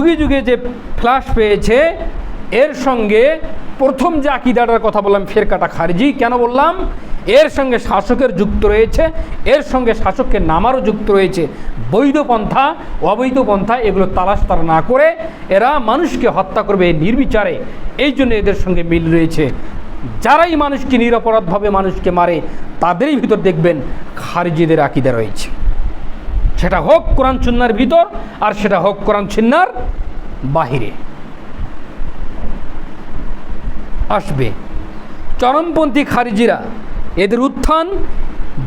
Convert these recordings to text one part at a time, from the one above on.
যুগে যুগে যে ফ্লাশ পেয়েছে, এর সঙ্গে প্রথম যে আকিদাটার কথা বললাম, ফেরকাটা খারিজি, কেন বললাম? এর সঙ্গে শাসকের যুক্ত রয়েছে, এর সঙ্গে শাসককে নামারও যুক্ত রয়েছে। বৈধ পন্থা, অবৈধ পন্থা এগুলো তালাশ তারা না করে, এরা মানুষকে হত্যা করবে নির্বিচারে। এই জন্য এদের সঙ্গে মিল রয়েছে। যারাই মানুষকে নিরপরাধভাবে মানুষকে মারে, তাদেরই ভিতর দেখবেন খারিজিদের আকিদা রয়েছে। সেটা হোক কোরআন চিন্নার ভিতর আর সেটা হোক কোরআন চিন্নার বাহিরে। আসবে। চরমপন্থী খারিজিরা, এদের উত্থান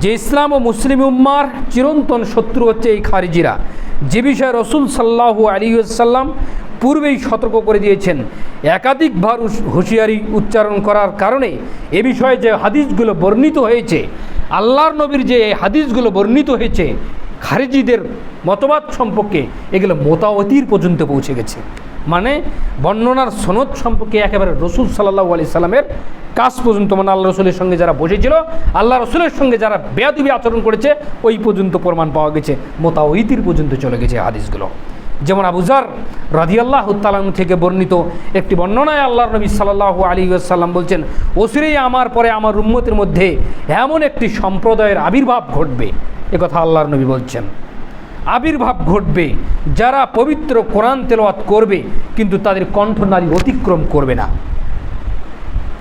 যে ইসলাম ও মুসলিম উম্মার চিরন্তন শত্রু হচ্ছে এই খারিজিরা। যে বিষয়ে রসুল সাল্লাহ আলী সাল্লাম পূর্বেই সতর্ক করে দিয়েছেন একাধিকবার হুঁশিয়ারি উচ্চারণ করার কারণে এ বিষয়ে যে হাদিসগুলো বর্ণিত হয়েছে, আল্লাহর নবীর যে হাদিসগুলো বর্ণিত হয়েছে খারিজিদের মতবাদ সম্পর্কে এগুলো মোতাবতির পর্যন্ত পৌঁছে গেছে। মানে বর্ণনার সনদ সম্পর্কে একেবারে রসুল সাল্লাহ আলি সাল্লামের কাজ পর্যন্ত মানে আল্লাহ রসুলের সঙ্গে যারা বসেছিল, আল্লাহ রসুলের সঙ্গে যারা বেয়াদুবি আচরণ করেছে, ওই পর্যন্ত প্রমাণ পাওয়া গেছে মোতাবতির পর্যন্ত চলে গেছে হাদিসগুলো। যেমন আবুজার রাদিয়াল্লাহ তালাম থেকে বর্ণিত একটি বর্ণনায় আল্লাহ নবী সাল্লাহ আলী সাল্লাম বলছেন ওসিরেই আমার পরে আমার উম্মতের মধ্যে এমন একটি সম্প্রদায়ের আবির্ভাব ঘটবে। একথা আল্লাহর নবী বলছেন। আবির্ভাব ঘটবে, যারা পবিত্র কোরআন তেলাওয়াত করবে, কিন্তু তাদের কণ্ঠনালী অতিক্রম করবে না।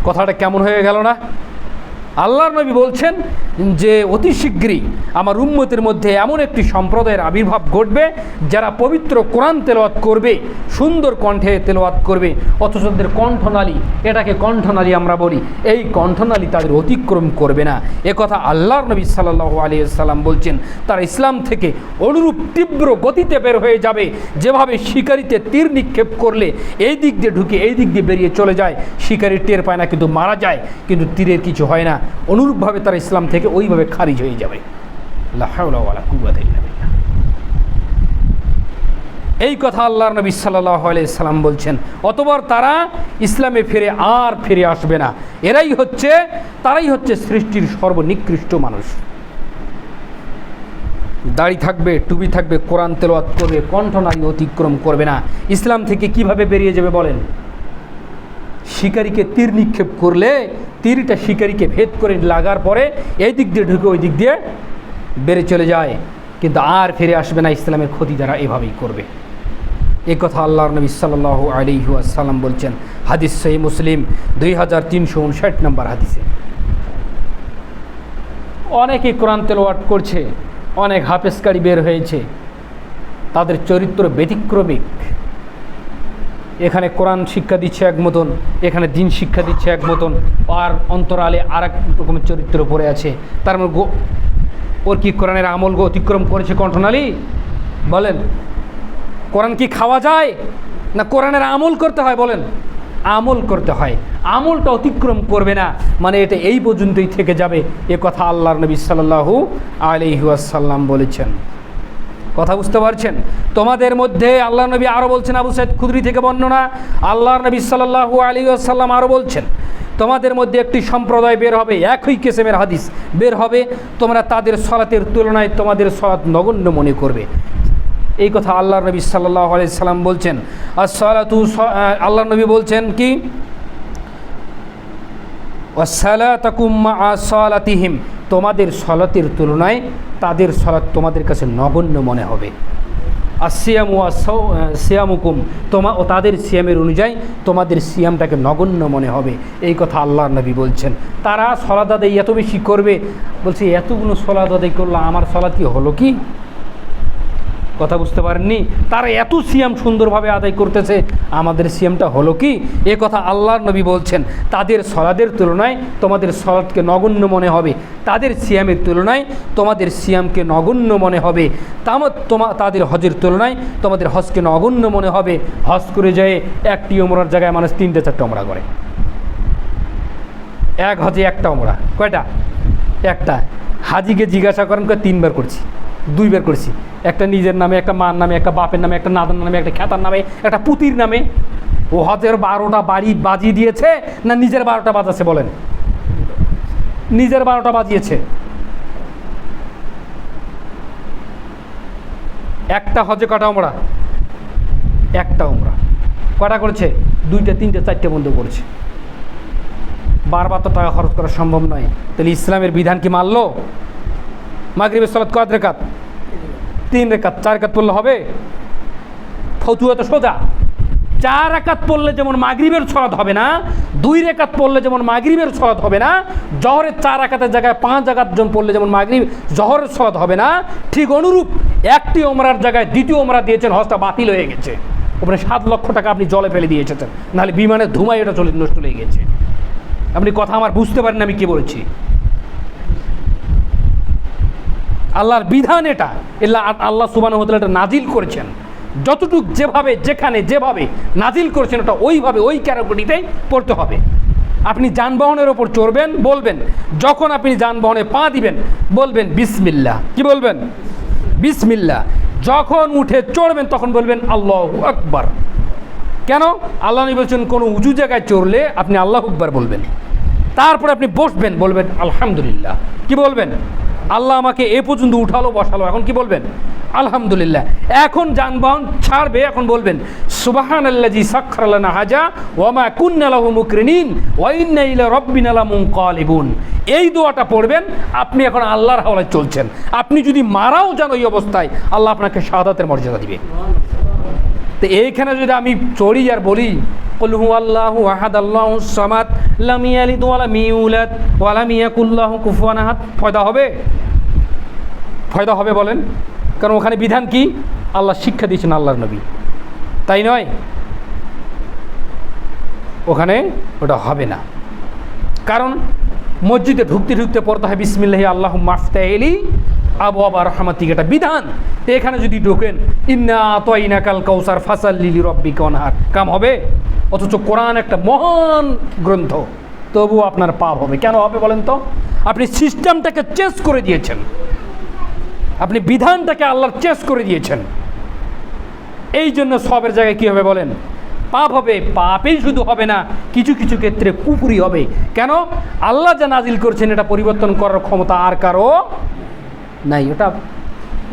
কথাটা কেমন হয়ে গেল না? আল্লাহর নবী বলছেন যে অতি শীঘ্রই আমার উম্মতের মধ্যে এমন একটি সম্প্রদায়ের আবির্ভাব ঘটবে যারা পবিত্র কোরআন তেলাওয়াত করবে, সুন্দর কণ্ঠে তেলাওয়াত করবে, অথচ তাদের কণ্ঠনালী, এটাকে কণ্ঠনালী আমরা বলি, এই কণ্ঠনালী তাদের অতিক্রম করবে না। এ কথা আল্লাহর নবী সাল্লাহ আলী সাল্লাম বলছেন, তারা ইসলাম থেকে অনুরূপ তীব্র গতিতে বের হয়ে যাবে, যেভাবে শিকারিতে তীর নিক্ষেপ করলে এই দিক দিয়ে ঢুকে, এই দিক দিয়ে বেরিয়ে চলে যায় শিকারি টের পায় না, কিন্তু মারা যায়, কিন্তু তীরের কিছু হয় না। অনুরূপভাবে তারা ইসলাম থেকে ওইভাবে খারিজ হয়ে যাবে। এই কথা আল্লাহর নবী সাল্লাহ সাল্লাম বলছেন অতবার তারা ইসলামে ফিরে আর ফিরে আসবে না। এরাই হচ্ছে, তারাই হচ্ছে সৃষ্টির সর্বনিকৃষ্ট মানুষ। দাড়ি থাকবে, টুপি থাকবে, কোরআন তেলাওয়াত করবে কণ্ঠনারী অতিক্রম করবে না। ইসলাম থেকে কীভাবে বেরিয়ে যাবে বলেন? শিকারীকে তীর নিক্ষেপ করলে তীরটা শিকারীকে ভেদ করে লাগার পরে এই দিক দিয়ে ঢুকে ওই দিক দিয়ে বেড়ে চলে যায়। কিন্তু আর ফিরে আসবে না, ইসলামের ক্ষতি যারা এভাবেই করবে। এ কথা আল্লাহর নবী সাল্লাহ আলী সাল্লাম বলছেন, হাদিস সহি মুসলিম, দুই হাজার তিনশো উনষাট নম্বর হাদিসে। অনেকে কোরআন তেলাওয়াত করছে, অনেক হাফেজকারী বের হয়েছে। তাদের চরিত্র ব্যতিক্রমিক। এখানে কোরআন শিক্ষা দিচ্ছে এক মতন, এখানে দিন শিক্ষা দিচ্ছে এক মতন, আর অন্তরালে আর এক রকমের চরিত্র পড়ে আছে। তার মধ্যে গো- ওর কি কোরআনের আমল অতিক্রম করেছে কণ্ঠনালী? বলেন। কোরআন কি খাওয়া যায়? না কোরআনের আমল করতে হয় বলেন? আমল করতে হয়। আমলটা অতিক্রম করবে না। মানে এটা এই পর্যন্তই থেকে যাবে। এ কথা আল্লাহর নবী সাল্লাল্লাহু আলহিউসাল্লাম বলেছেন। কথা বুঝতে পারছেন? তোমাদের মধ্যে আল্লাহ নবী আরও বলছেন, আবু সাইদ খুদরি থেকে বর্ণনা, আল্লাহর নবী সাল্লাল্লাহু আলী আসাল্লাম আরও বলছেন, তোমাদের মধ্যে একটি সম্প্রদায় বের হবে, একই কেসেমের হাদিস বের হবে, তোমরা তাদের সলাতের তুলনায় তোমাদের সলাৎ নগণ্য মনে করবে। এই কথা আল্লাহ নবী সাল্লাহ সাল্লাম বলছেন। আর সলাতু আল্লাহ নবী বলছেন কি? সালাতিহিম। তোমাদের সলাতের তুলনায় তাদের সলাৎ তোমাদের কাছে নগণ্য মনে হবে। আর সিয়াম ও সিয়ামুকুম। তোমা, ও তাদের সিয়ামের অনুযায়ী তোমাদের সিয়ামটাকে নগণ্য মনে হবে। এই কথা আল্লাহ নবী বলছেন। তারা সলাদ এত বেশি করবে। বলছে, এতগুলো সলাদ আদায় করল আমার সলাদ কি হলো কি? কথা বুঝতে পারেননি। তারা এত সিয়াম সুন্দরভাবে আদায় করতেছে। আমাদের সিয়ামটা হলো কি? এ কথা আল্লাহর নবী বলছেন, তাদের সলাদের তুলনায় তোমাদের সলাদকে নগণ্য মনে হবে। তাদের সিয়ামের তুলনায় তোমাদের সিয়ামকে নগণ্য মনে হবে। তাম তোমা তাদের হজের তুলনায় তোমাদের হজকে নগণ্য মনে হবে। হজ করে যায় একটি ওমরার জায়গায় মানুষ তিনটে, চারটে ওমরা করে। এক হজে একটা ওমরা কয়টা? একটা। হাজিকে জিজ্ঞাসা করেন তিনবার করছি। দুইবার করেছি। একটা নিজের নামে, একটা মার নামে, একটা বাপের নামে, একটা নাদার নামে, একটা খ্যাতার নামে, একটা পুতির নামে। ও হজের বারোটা বাড়ি বাজিয়ে দিয়েছে না নিজের বারোটা বাজাচ্ছে বলেন? নিজের বারোটা বাজিয়েছে। একটা হজে কটা আমরা একটা ওমরা কটা করেছে? দুইটা, তিনটে, চারটে বন্ধ করেছে। বারবার তো টাকা খরচ করা সম্ভব নয়। তাহলে ইসলামের বিধান কি মানলো? মাগরিবের সালাত কত রেখাত? তিন রেখাত। চার রেখাত পড়লে হবে? ফতুয়া তো সোজা। চার একাত পড়লে যেমন মাগরিবের ছলাত হবে না, দুই রেখাত পড়লে যেমন মাগরিবের ছলাত হবে না, জহরের চার একাতের জায়গায় পাঁচ একাত জন পড়লে যেমন মাগরিব জহরের ছলাত হবে না, ঠিক অনুরূপ একটি ওমরার জায়গায় দ্বিতীয় ওমরা দিয়েছেন, হজটা বাতিল হয়ে গেছে। ওখানে সাত লক্ষ টাকা আপনি জলে ফেলে দিয়ে এসেছেন নাহলে বিমানের ধুমায় এটা চলে নষ্ট হয়ে গেছে। আপনি কথা আমার বুঝতে পারেন আমি কি বলেছি। আল্লাহর বিধান এটা। এল্লা আল্লাহ সুবান এটা নাজিল করেছেন। যতটুক যেভাবে, যেখানে, যেভাবে নাজিল করেছেন ওটা ওইভাবে, ওই ক্যাটাগরিতেই পড়তে হবে। আপনি যানবাহনের ওপর চড়বেন, বলবেন। যখন আপনি যানবাহনে পা দিবেন, বলবেন বিসমিল্লা কি বলবেন? বিসমিল্লা যখন উঠে চড়বেন, তখন বলবেন, আল্লাহ আকবার। কেন? আল্লাহ নবী বলছেন, কোনো উঁচু জায়গায় চড়লে আপনি আল্লাহ আকবার বলবেন। তারপরে আপনি বসবেন, বলবেন, আলহামদুলিল্লাহ। কি বলবেন? আল্লাহ আমাকে এ পর্যন্ত উঠালো, বসালো। এখন কি বলবেন? আলহামদুলিল্লাহ। এখন যানবাহন ছাড়বে, এখন বলবেন সুবাহান আল্লাজি সাক্ষরালানা হাজা ওয়ামা কুন্নালাহ মুকরিনিন ওয়াইন্না ইলা রব্বিনা লামুনকালিবুন। এই দোয়াটা পড়বেন, আপনি এখন আল্লাহর হাওলায় চলছেন। আপনি যদি মারাও যান ওই অবস্থায়, আল্লাহ আপনাকে শাহাদাতের মর্যাদা দিবে। তো এইখানে যদি আমি চড়ি আর বলি আল্লাহ আলি ওয়ালা ফয়দা হবে? ফয়দা হবে বলেন। কারণ ওখানে বিধান কি? আল্লাহ শিক্ষা দিয়েছেন আল্লাহর নবী। তাই নয়? ওখানে ওটা হবে না। কারণ মসজিদে ঢুকতে ঢুকতে পড়তে হয়, বিসমিল্লাহি আল্লাহ মাফতাইলি আবু আবার রহমাতিক এটা বিধান। তো এখানে যদি ঢোকেন, ইন্না কাল কৌসার ফাসাল লিলি রব্বি কনহার কাম হবে? অথচ কোরআন একটা মহান গ্রন্থ। তবু আপনার পাপ হবে। কেন হবে বলেন তো? আপনি সিস্টেমটাকে চেস করে দিয়েছেন। আপনি বিধানটাকে আল্লাহর চেস করে দিয়েছেন। এই জন্য সবের জায়গায় কী হবে বলেন? পাপ হবে, পাপেই শুধু হবে না, কিছু কিছু ক্ষেত্রে কুপুরি হবে। কেন? আল্লাহ যা নাজিল করছেন, এটা পরিবর্তন করার ক্ষমতা আর কারও নাই। ওটা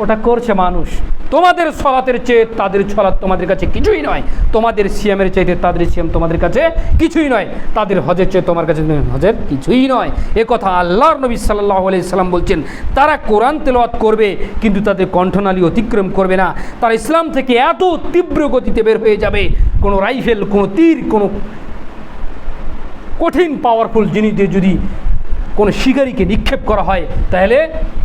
ওটা করছে মানুষ। তোমাদের সলাতের চেয়ে তাদের ছলাৎ তোমাদের কাছে কিছুই নয়। তোমাদের সিএমের চাইতে তাদের সিএম তোমাদের কাছে কিছুই নয়। তাদের হজের চেয়ে তোমার কাছে হজের কিছুই নয়। এ কথা আল্লাহর নবী সাল্লাহ সাল্লাম বলছেন, তারা কোরআন তেলাওয়াত করবে, কিন্তু তাদের কণ্ঠনালী অতিক্রম করবে না। তারা ইসলাম থেকে এত তীব্র গতিতে বের হয়ে যাবে, কোনো রাইফেল, কোনো তীর, কোনো কঠিন পাওয়ারফুল জিনিস দিয়ে যদি কোনো শিকারীকে নিক্ষেপ করা হয়, তাহলে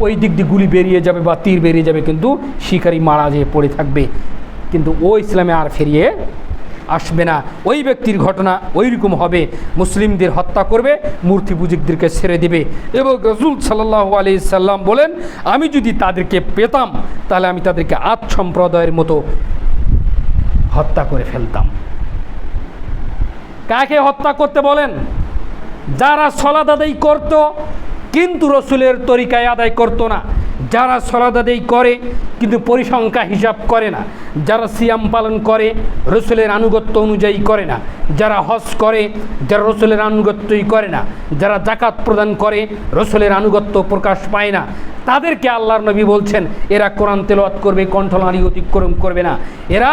ওই দিক দিয়ে গুলি বেরিয়ে যাবে বা তীর বেরিয়ে যাবে, কিন্তু শিকারী মারা যেয়ে পড়ে থাকবে। কিন্তু ও ইসলামে আর ফিরিয়ে আসবে না। ওই ব্যক্তির ঘটনা ওই রকম হবে। মুসলিমদের হত্যা করবে, মূর্তি পুজিকদেরকে ছেড়ে দেবে এবং রসুল সাল্লাহ আলি সাল্লাম বলেন, আমি যদি তাদেরকে পেতাম, তাহলে আমি তাদেরকে আত সম্প্রদায়ের মতো হত্যা করে ফেলতাম। কাকে হত্যা করতে বলেন? যারা সলাদ আদায় করত, কিন্তু রসুলের তরিকায় আদায় করত না। যারা সলাদ আদায় করে, কিন্তু পরিসংখ্যা হিসাব করে না। যারা সিয়াম পালন করে, রসুলের আনুগত্য অনুযায়ী করে না। যারা হজ করে, যারা রসুলের আনুগত্যই করে না। যারা জাকাত প্রদান করে, রসুলের আনুগত্য প্রকাশ পায় না। তাদেরকে আল্লাহর নবী বলছেন, এরা কোরআন তেলাওয়াত করবে কণ্ঠনারী অতিক্রম করবে না। এরা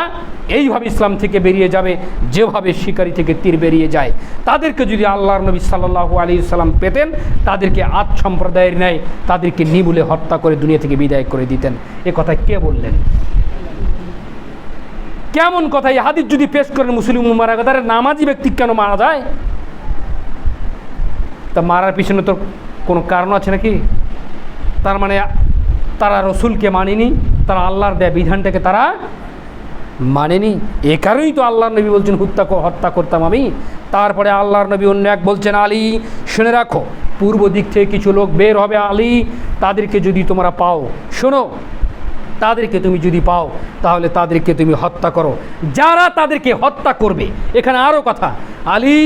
এইভাবে ইসলাম থেকে বেরিয়ে যাবে, যেভাবে শিকারি থেকে তীর বেরিয়ে যায়। তাদেরকে যদি আল্লাহর নবী সাল্লাহু আলী সাল্লাম পেতেন, তাদেরকে আত সম্প্রদায়ের ন্যায় তাদেরকে নিবুলে হত্যা করে দুনিয়া থেকে বিদায় করে দিতেন। এ কথা কে বললেন? কেমন কথা, এই যদি পেশ করেন, মুসলিম মারা কথা নামাজি ব্যক্তি কেন মারা যায়? তা মারার পিছনে তো কোনো কারণ আছে নাকি? তার মানে তারা রসুলকে মানেনি, তারা আল্লাহর দেয় বিধানটাকে তারা মানেনি। এ কারণেই তো আল্লাহর নবী বলছেন হত্যা হত্যা করতাম আমি। তারপরে আল্লাহর নবী অন্য এক বলছেন, আলী, শুনে রাখো, পূর্ব দিক থেকে কিছু লোক বের হবে আলী, তাদেরকে যদি তোমরা পাও, শোনো। তাদেরকে তুমি যদি পাও, তাহলে তাদেরকে তুমি হত্যা করো। যারা তাদেরকে হত্যা করবে, এখানে আরও কথা। আলী,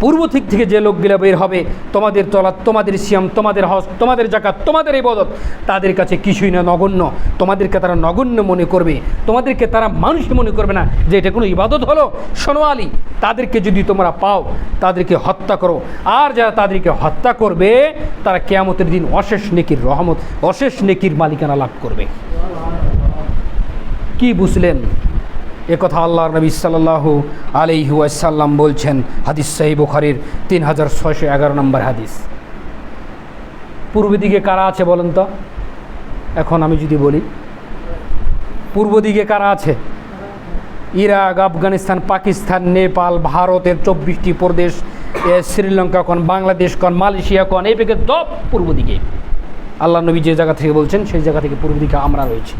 পূর্ব দিক থেকে যে লোকগুলো বের হবে, তোমাদের তলা, তোমাদের সিয়াম, তোমাদের হজ, তোমাদের জাকাত তোমাদের এই বদত তাদের কাছে কিছুই না, নগণ্য। তোমাদেরকে তারা নগণ্য মনে করবে। তোমাদেরকে তারা মানুষ মনে করবে না যে এটা কোনো ইবাদত হলো। শোনো আলী, তাদেরকে যদি তোমরা পাও, তাদেরকে হত্যা করো। আর যারা তাদেরকে হত্যা করবে, তারা কেয়ামতের দিন অশেষ নেকির রহমত, অশেষ নেকির মালিকানা লাভ করবে। কি বুঝলেন? এ কথা আল্লাহ নবী সাল্লাল্লাহু আলাইহি ওয়াসাল্লাম বলছেন, হাদিস সাহি বুখারির তিন হাজার ছয়শো এগারো নম্বর হাদিস। পূর্ব দিকে কারা আছে বলেন তো? এখন আমি যদি বলি পূর্ব দিকে কারা আছে? ইরাক, আফগানিস্তান, পাকিস্তান, নেপাল, ভারতের চব্বিশটি প্রদেশ শ্রীলঙ্কা কন বাংলাদেশ কন মালয়েশিয়া কন এই পেকে সব পূর্ব দিকে আল্লাহ নবী যে জায়গা থেকে বলছেন, সেই জায়গা থেকে পূর্ব দিকে আমরা রয়েছি।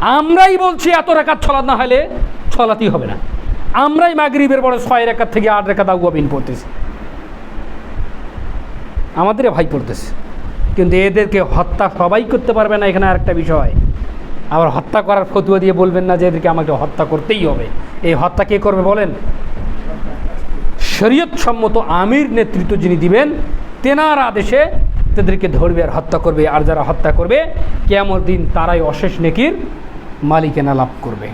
আমরাই বলছি এত রেখাত ছলাত না হলে ছলাতেই হবে না। আমরাই মাগরিবের বড় ছয় রেখাত থেকে আট রেখাত আগুয়াবিন পড়তেছি। আমাদের ভাই পড়তেছে। কিন্তু এদেরকে হত্যা সবাই করতে পারবে না এখানে আরেকটা বিষয়। আবার হত্যা করার ফতুয়া দিয়ে বলবেন না যে এদেরকে আমাকে হত্যা করতেই হবে। এই হত্যা কে করবে বলেন? শরীয়ত সম্মত আমির নেতৃত্ব যিনি দিবেন, তেনার আদেশে তাদেরকে ধরবে আর হত্যা করবে। আর যারা হত্যা করবে কেমন দিন তারাই অশেষ নেকির মালিকানা লাভ করবে।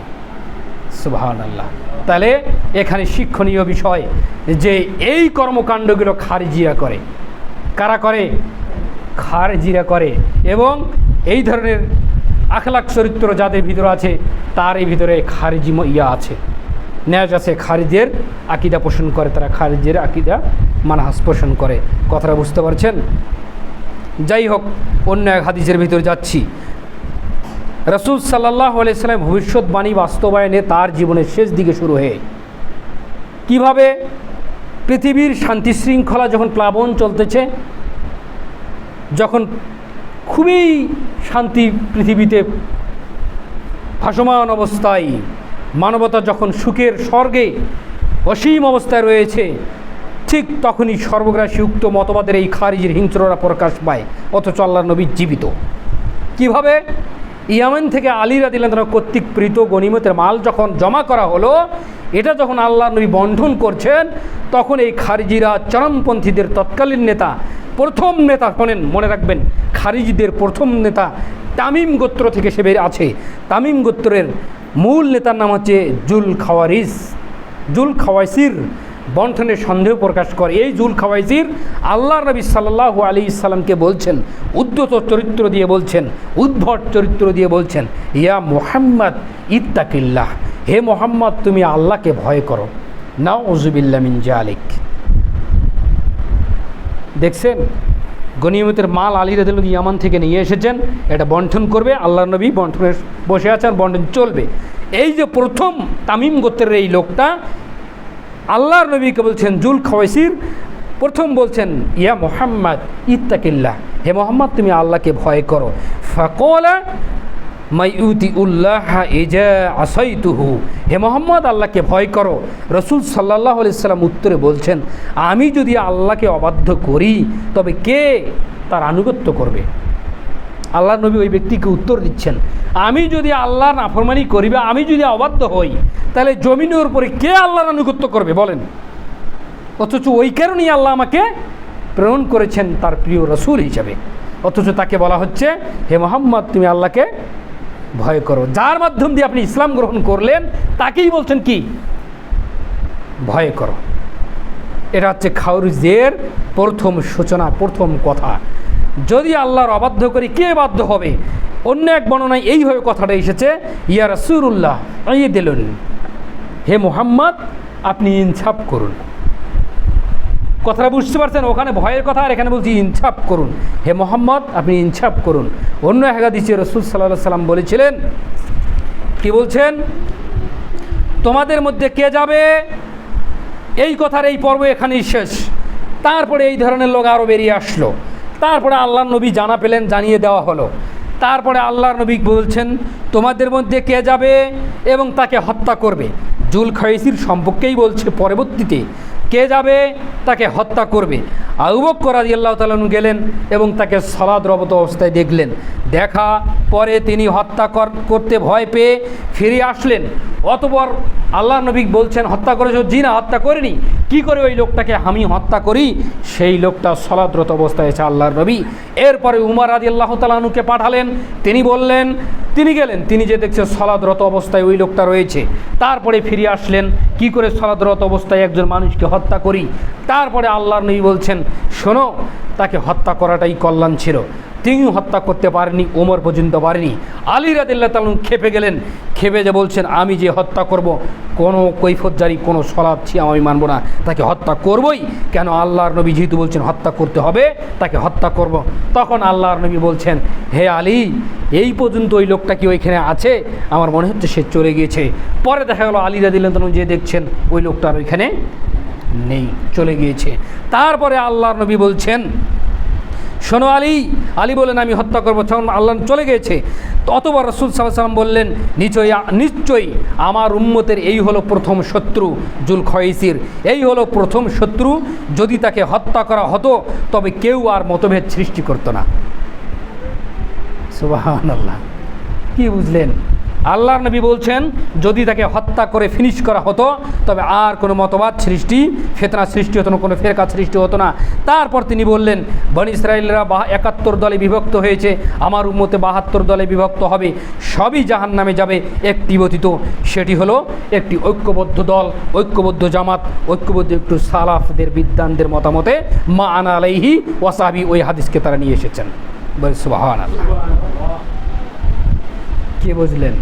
সুবাহান আল্লাহ তাহলে এখানে শিক্ষণীয় বিষয় যে এই কর্মকাণ্ডগুলো খারিজিরা করে। কারা করে? খারজিরা করে। এবং এই ধরনের আখলাক চরিত্র যাদের ভিতরে আছে, তার এই ভিতরে খারিজি ইয়া আছে। ন্যাজ আছে খারিজের আকিদা পোষণ করে, তারা খারিজের আকিদা মানহাস পোষণ করে। কথাটা বুঝতে পারছেন? যাই হোক, অন্য এক হাদিসের ভিতরে যাচ্ছি। রসুল সাল্লাহ আলাইসাল্লাম ভবিষ্যৎবাণী বাস্তবায়নে তার জীবনের শেষ দিকে শুরু হয়ে কীভাবে পৃথিবীর শান্তি শৃঙ্খলা যখন প্লাবন চলতেছে, যখন খুবই শান্তি পৃথিবীতে ভাসমান অবস্থায়, মানবতা যখন সুখের স্বর্গে অসীম অবস্থায় রয়েছে, ঠিক তখনই সর্বগ্রাসী উক্ত মতবাদের এই খারিজের হিংস্ররা প্রকাশ পায়, অথচ আল্লাহ নবী জীবিত। কীভাবে? ইয়ামেন থেকে আলী রাদিল্লাহ কর্তৃক প্রীত গণিমতের মাল যখন জমা করা হলো, এটা যখন আল্লাহ নবী বন্ধন করছেন, তখন এই খারিজিরা চরমপন্থীদের তৎকালীন নেতা, প্রথম নেতা শোনেন, মনে রাখবেন, খারিজিদের প্রথম নেতা তামিম গোত্র থেকে সে বের আছে। তামিম গোত্রের মূল নেতার নাম হচ্ছে জুল খাওয়ারিস জুল খাওয়াইসির বন্ঠনে সন্দেহ প্রকাশ করে। এই জুল খাওয়াইজির আল্লাহ নবী সাল্লাহ আলী ইসলামকে বলছেন, উদ্যত চরিত্র দিয়ে বলছেন, উদ্ভট চরিত্র দিয়ে বলছেন, ইয়া মোহাম্মদ, ইত্তাকিল্লাহ, হে মোহাম্মদ, তুমি আল্লাহকে ভয় করো। নাও উজুবিল্লা মিন জালিক দেখছেন? গনিয়মতের মাল আলী রাদিল ইয়ামান থেকে নিয়ে এসেছেন। এটা বন্টন করবে আল্লাহ নবী বন্টনে বসে আছেন, বন্টন চলবে। এই যে প্রথম তামিম গোত্রের এই লোকটা আল্লাহর নবীকে বলছেন, জুল খাওয়াইসির। প্রথম বলছেন, ইয়া মোহাম্মদ, ইত্তাকিল্লাহ। হে মোহাম্মদ, তুমি আল্লাহকে ভয় করো। ফাকলা মাইউতি উল্লাহ এজা আসাইতুহু। হে মোহাম্মদ, আল্লাহকে ভয় করো। রসুল সাল্লাহ সাল্লাম উত্তরে বলছেন, আমি যদি আল্লাহকে অবাধ্য করি, তবে কে তার আনুগত্য করবে? আল্লাহ নবী ওই ব্যক্তিকে উত্তর দিচ্ছেন, আমি যদি আল্লাহ নাফরমানি করি বা আমি যদি অবাধ্য হই, তাহলে জমিনের উপরে কে আল্লাহর আনুগত্য করবে? বলেন। অথচ ওই কারণেই আল্লাহ আমাকে প্রেরণ করেছেন তার প্রিয় রসুল হিসাবে। অথচ তাকে বলা হচ্ছে, হে মোহাম্মদ, তুমি আল্লাহকে ভয় করো। যার মাধ্যম দিয়ে আপনি ইসলাম গ্রহণ করলেন, তাকেই বলছেন কি? ভয় করো। এটা হচ্ছে খাউরুজের প্রথম সূচনা, প্রথম কথা। যদি আল্লাহর অবাধ্য করি, কে বাধ্য হবে? অন্য এক বর্ণনায় এইভাবে কথাটা এসেছে, ইয়া রাসুল্লাহ ইয়ে দিলেন হে মোহাম্মদ, আপনি ইনসাফ করুন। কথাটা বুঝতে পারছেন? ওখানে ভয়ের কথা, আর এখানে বলছি ইনসাফ করুন। হে মোহাম্মদ, আপনি ইনসাফ করুন। অন্য হাদিসে রসুল সাল্লাহ সাল্লাম বলেছিলেন, কি বলছেন? তোমাদের মধ্যে কে যাবে? এই কথার এই পর্ব এখানেই শেষ। তারপরে এই ধরনের লোক আরও বেরিয়ে আসলো। তারপরে আল্লাহ নবী জানা পেলেন, জানিয়ে দেওয়া হলো। তারপরে আল্লাহর নবী বলছেন, তোমাদের মধ্যে কে যাবে এবং তাকে হত্যা করবে? জুল খাইসির সম্পর্কেই বলছে পরবর্তীতে, কে যাবে, তাকে হত্যা করবে? আউবক করাদি আল্লাহ তালন গেলেন এবং তাকে সলাদ্রবত অবস্থায় দেখলেন। দেখা পরে তিনি হত্যা কর- করতে ভয় পেয়ে ফিরে আসলেন। অতপর আল্লাহ নবী বলছেন, হত্যা করেছ জি না হত্যা করিনি। কি করে ওই লোকটাকে আমি হত্যা করি? সেই লোকটা সলাদ্রত অবস্থায় আছে আল্লাহর নবী। এরপরে উমার আদি আল্লাহ তালানুকে পাঠালেন। তিনি বললেন, তিনি গেলেন। তিনি যে দেখছে সলাদরত অবস্থায় ওই লোকটা রয়েছে। তারপরে ফিরে আসলেন। কি করে সলাদরত অবস্থায় একজন মানুষকে হত্যা করি? তারপরে আল্লাহর নবী বলছেন, শোনো, তাকে হত্যা করাটাই কল্যাণ ছিল। তিনিও হত্যা করতে পারেনি, ওমর পর্যন্ত পারেনি। আলী রাদিল্লাহ তালুন খেপে গেলেন খেপে যে বলছেন, আমি যে হত্যা করব, কোনো কৈফতজারি কোনো সলাদ আমি মানব না। তাকে হত্যা করবই। কেন আল্লাহর নবী যেহেতু বলছেন, হত্যা করতে হবে, তাকে হত্যা করব। তখন আল্লাহর নবী বলছেন, হে আলী, এই পর্যন্ত ওই লোকটা কি ওইখানে আছে? আমার মনে হচ্ছে সে চলে গিয়েছে। পরে দেখা গেল আলী রাদিল্লাহ তালুন যে দেখছেন, ওই লোকটার ওইখানে নেই, চলে গিয়েছে। তারপরে আল্লাহর নবী বলছেন শোনো আলী আলী বলেন, আমি হত্যা করব। তখন আল্লাহ চলে গিয়েছে। ততবার রসুল সাল্লাম বললেন, নিশ্চয়ই নিশ্চয়ই আমার উম্মতের এই হলো প্রথম শত্রু জুল খয়েসির এই হলো প্রথম শত্রু। যদি তাকে হত্যা করা হতো, তবে কেউ আর মতভেদ সৃষ্টি করতো না। সুবাহ আল্লাহ কি বুঝলেন? আল্লাহর নবী বলছেন, যদি তাকে হত্যা করে ফিনিশ করা হতো, তবে আর কোনো মতবাদ সৃষ্টি, ফেতনা সৃষ্টি হতো না, কোনো ফেরকাত সৃষ্টি হতো না। তারপর তিনি বললেন, বন ইসরায়েলরা বা একাত্তর দলে বিভক্ত হয়েছে, আমার উম্মতে বাহাত্তর দলে বিভক্ত হবে, সবই জাহান নামে যাবে, একটি ব্যতীত। সেটি হলো একটি ঐক্যবদ্ধ দল, ঐক্যবদ্ধ জামাত, ঐক্যবদ্ধ একটু সালাফদের বিদ্যানদের মতামতে, মা আনা আলাইহি ওয়াসাবি, ওই হাদিসকে তারা নিয়ে এসেছেন। বলে সুবাহ আল্লাহ কে বুঝলেন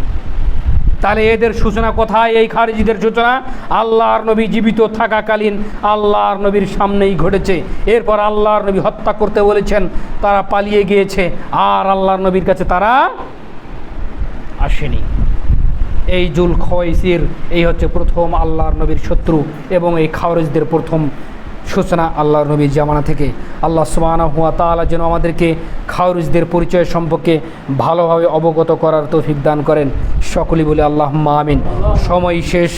তাহলে এদের সূচনা কোথায়? এই খারিজিদের সূচনা? আল্লাহর নবী জীবিত থাকাকালীন আল্লাহর নবীর সামনেই ঘটেছে। এরপর আল্লাহর নবী হত্যা করতে বলেছেন, তারা পালিয়ে গিয়েছে, আর আল্লাহর নবীর কাছে তারা আসেনি। এই জুল খয়সির এই হচ্ছে প্রথম আল্লাহর নবীর শত্রু এবং এই খাওয়ারিজদের প্রথম সূচনা আল্লাহর নবীর জামানা থেকে। আল্লাহ সুবানা হুয়া তালা যেন আমাদেরকে খাওয়ারিজদের পরিচয় সম্পর্কে ভালোভাবে অবগত করার তৌফিক দান করেন। সকলেই বলে আল্লাহ আমিন। সময় শেষ,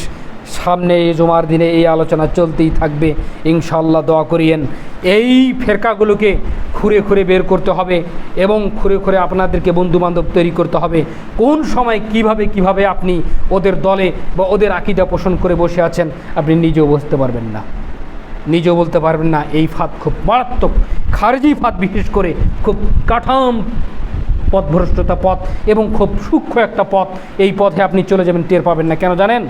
সামনে এই জমার দিনে এই আলোচনা চলতেই থাকবে। ইনশাল্লাহ দোয়া করিয়েন। এই ফেরকাগুলোকে খুঁড়ে খুঁড়ে বের করতে হবে এবং খুঁড়ে খুঁড়ে আপনাদেরকে বন্ধুবান্ধব তৈরি করতে হবে। কোন সময় কীভাবে কীভাবে আপনি ওদের দলে বা ওদের আকিদা পোষণ করে বসে আছেন, আপনি নিজেও বুঝতে পারবেন না। নিজেও বলতে পারবেন না, এই ফাঁদ খুব মারাত্মক। খারিজি ফাঁদ বিশেষ করে খুব কাঠাম পথভ্রষ্টতা পথ এবং খুব সূক্ষ্ম একটা পথ। এই পথে আপনি চলে যাবেন, টের পাবেন না। কেন জানেন?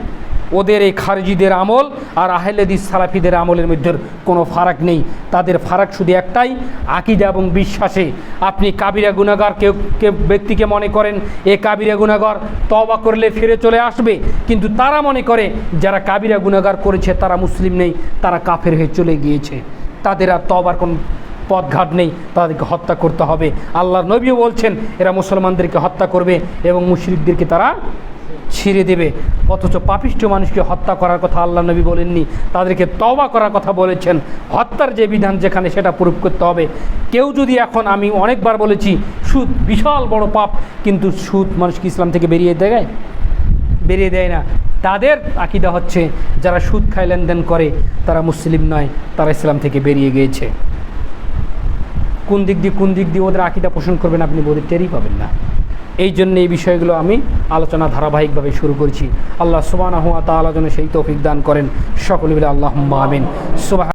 ওদের এই খারজিদের আমল আর আহলেদিস সালাফিদের আমলের মধ্যে কোনো ফারাক নেই। তাদের ফারাক শুধু একটাই, আকিদা এবং বিশ্বাসে। আপনি কাবিরা গুনাগার কেউ ব্যক্তিকে মনে করেন, এ কাবিরা গুনাগার তবা করলে ফিরে চলে আসবে, কিন্তু তারা মনে করে যারা কাবিরা গুনাগার করেছে তারা মুসলিম নেই, তারা কাফের হয়ে চলে গিয়েছে। তাদের আর তবার কোন পথঘাট নেই, তাদেরকে হত্যা করতে হবে। আল্লাহর নবীও বলছেন, এরা মুসলমানদেরকে হত্যা করবে এবং মুশরিকদেরকে তারা ছিঁড়ে দেবে। অথচ পাপিষ্ঠ মানুষকে হত্যা করার কথা আল্লাহ নবী বলেননি। তাদেরকে তবা করার কথা বলেছেন। হত্যার যে বিধান যেখানে, সেটা প্রয়োগ করতে হবে। কেউ যদি এখন আমি অনেকবার বলেছি, সুদ বিশাল বড় পাপ, কিন্তু সুদ মানুষকে ইসলাম থেকে বেরিয়ে দেয়? বেরিয়ে দেয় না। তাদের আকিদা হচ্ছে, যারা সুদ খায় লেনদেন করে, তারা মুসলিম নয়, তারা ইসলাম থেকে বেরিয়ে গিয়েছে। কোন দিক দিয়ে, কোন দিক দিয়ে ওদের আকিদা পোষণ করবেন আপনি বলে টেরই পাবেন না। এই জন্য এই বিষয়গুলো আমি আলোচনা ধারাবাহিকভাবে শুরু করছি। আল্লাহ সুবাহ তালা যেন সেই তৌফিক দান করেন। সকলে মিলে আল্লাহ আমিন। সুবাহ